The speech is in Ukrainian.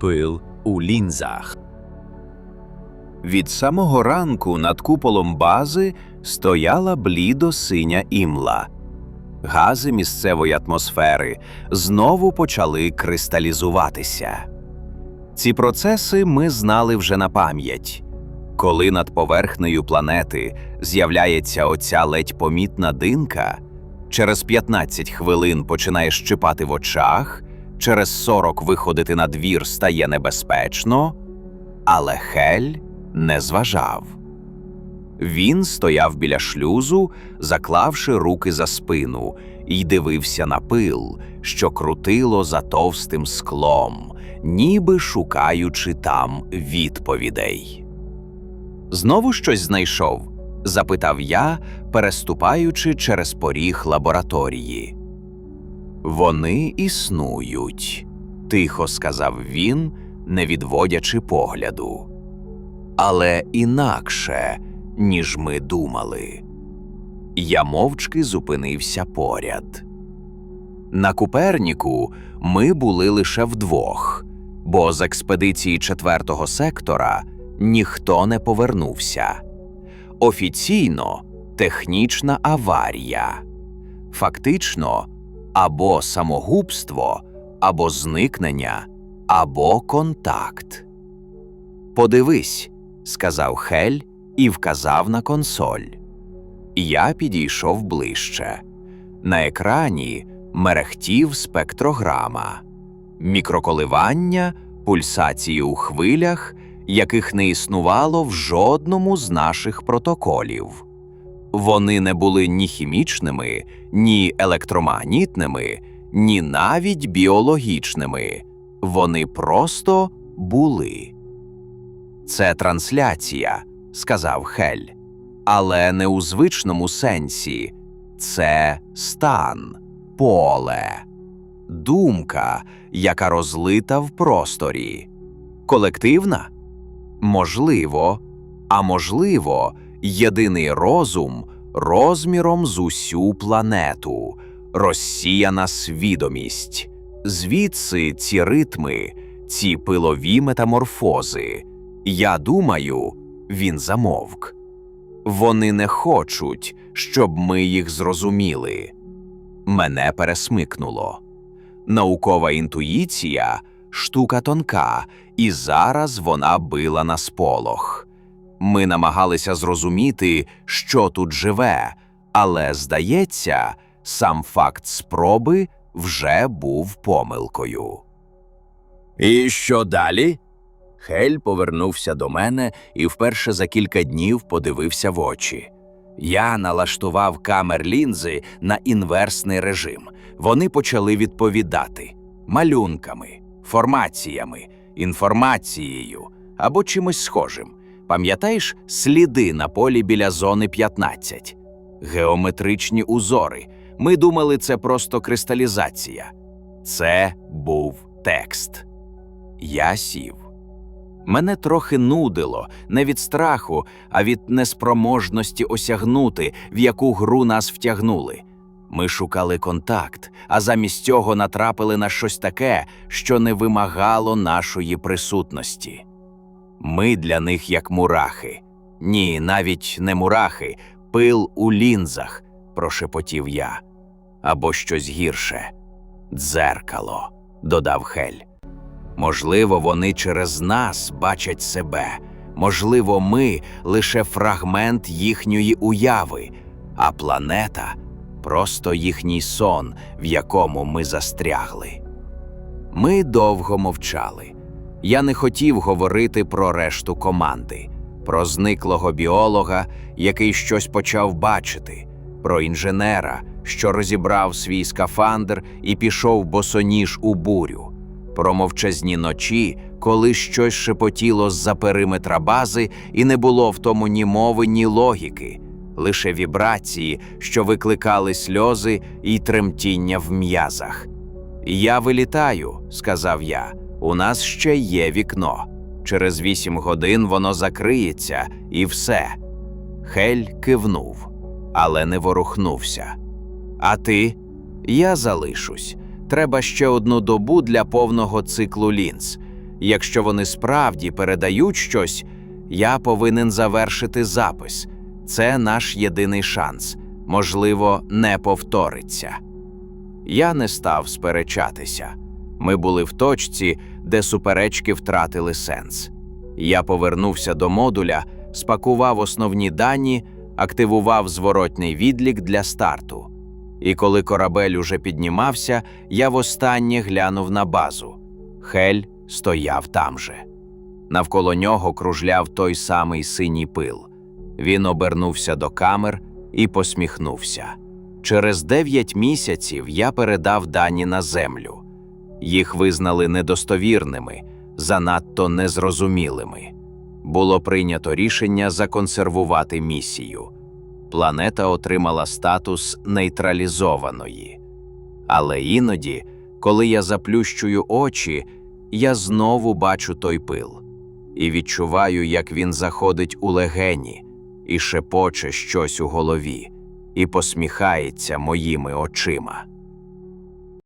пил у лінзах. Від самого ранку над куполом бази стояла блідо-синя імла. Гази місцевої атмосфери знову почали кристалізуватися. Ці процеси ми знали вже на пам'ять. Коли над поверхнею планети з'являється оця ледь помітна динка, через 15 хвилин починає щипати в очах, через 40 виходити на двір стає небезпечно, але Хель не зважав. Він стояв біля шлюзу, заклавши руки за спину, і дивився на пил, що крутило за товстим склом, ніби шукаючи там відповідей. Знову щось знайшов? запитав я, переступаючи через поріг лабораторії. Вони існують, тихо сказав він, не відводячи погляду. Але інакше, ніж ми думали. Я мовчки зупинився поряд. На Куперніку ми були лише вдвох, бо з експедиції четвертого сектора ніхто не повернувся. Офіційно технічна аварія. Фактично, або самогубство, або зникнення, або контакт. Подивись, сказав Хель і вказав на консоль. Я підійшов ближче. На екрані мерехтів спектрограма, мікроколивання, пульсації у хвилях, яких не існувало в жодному з наших протоколів. Вони не були ні хімічними, ні електромагнітними, ні навіть біологічними. Вони просто були. Це трансляція, сказав Хель, але не у звичному сенсі. Це стан, поле, думка, яка розлита в просторі. Колективна? Можливо, а можливо, єдиний розум розміром з усю планету, розсіяна свідомість. Звідси ці ритми, ці пилові метаморфози. Я думаю, він замовк. Вони не хочуть, щоб ми їх зрозуміли. Мене пересмикнуло. Наукова інтуїція штука тонка, і зараз вона била на сполох. Ми намагалися зрозуміти, що тут живе, але, здається, сам факт спроби вже був помилкою. І що далі? Хель повернувся до мене і вперше за кілька днів подивився в очі. Я налаштував камер лінзи на інверсний режим. Вони почали відповідати малюнками, формаціями, інформацією або чимось схожим. Пам'ятаєш сліди на полі біля зони 15? Геометричні узори. Ми думали, це просто кристалізація. Це був текст. Я сів. Мене трохи нудило не від страху, а від неспроможності осягнути, в яку гру нас втягнули. Ми шукали контакт, а замість цього натрапили на щось таке, що не вимагало нашої присутності. Ми для них як мурахи. Ні, навіть не мурахи, пил у лінзах, прошепотів я. Або щось гірше. Дзеркало, додав Хель. Можливо, вони через нас бачать себе, можливо, ми лише фрагмент їхньої уяви, а планета просто їхній сон, в якому ми застрягли. Ми довго мовчали. Я не хотів говорити про решту команди, про зниклого біолога, який щось почав бачити, про інженера, що розібрав свій скафандр і пішов босоніж у бурю про мовчазні ночі, коли щось шепотіло з-за периметра бази, і не було в тому ні мови, ні логіки, лише вібрації, що викликали сльози і тремтіння в м'язах. Я вилітаю, сказав я. У нас ще є вікно. Через вісім годин воно закриється, і все. Хель кивнув, але не ворухнувся. А ти? Я залишусь. Треба ще одну добу для повного циклу лінз. Якщо вони справді передають щось, я повинен завершити запис. Це наш єдиний шанс. Можливо, не повториться. Я не став сперечатися. Ми були в точці, де суперечки втратили сенс. Я повернувся до модуля, спакував основні дані, активував зворотний відлік для старту. І коли корабель уже піднімався, я востаннє глянув на базу. Хель стояв там же. Навколо нього кружляв той самий синій пил. Він обернувся до камер і посміхнувся. Через дев'ять місяців я передав дані на землю. Їх визнали недостовірними, занадто незрозумілими. Було прийнято рішення законсервувати місію. Планета отримала статус нейтралізованої. Але іноді, коли я заплющую очі, я знову бачу той пил і відчуваю, як він заходить у легені і шепоче щось у голові, і посміхається моїми очима.